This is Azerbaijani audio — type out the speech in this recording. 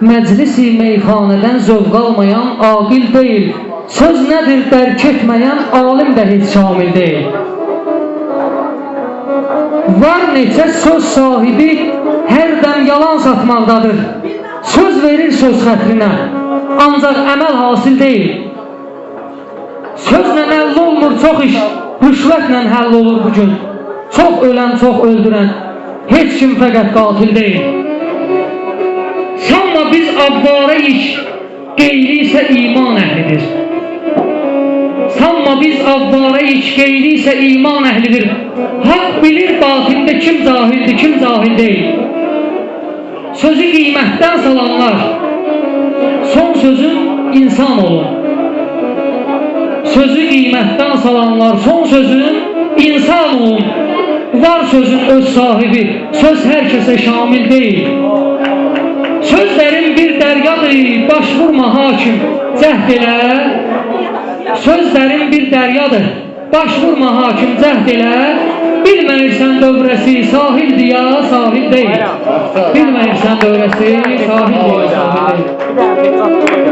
Məclisi meyxanədən zövq almayan aqil deyil. Söz nədir dərk etməyən alim də heç şamil deyil. Var neçə söz sahibi hər dəm yalan satmaqdadır. Söz verir söz xətrinə, ancaq əməl hasil deyil. Sözlə əldə olmur çox iş, rüşvətlə həll olur bu gün. Çox ölən, çox öldürən, heç kim fəqət qatil deyil. Sanma biz abdara iş, qeyri isə iman əhlidir. Sanma biz abdara iş, qeyri isə iman əhlidir. Haqq bilir batində kim cahildir, kim cahil deyil. Sözü qiymətdən salanlar, son sözün insan olun. Sözü qiymətdən salanlar, son sözün insan olun. Var sözün öz sahibi, söz hər kəsə şamil deyil. Sözlərin bir dəryadır, baş vurma hakim, cəhd elə. Sözlərin bir dəryadır, baş vurma hakim, cəhd elə. Bilməyirsən dövrəsi sahildir ya, sahil deyil. Bilməyirsən dövrəsi sahildir ya, sahil deyil.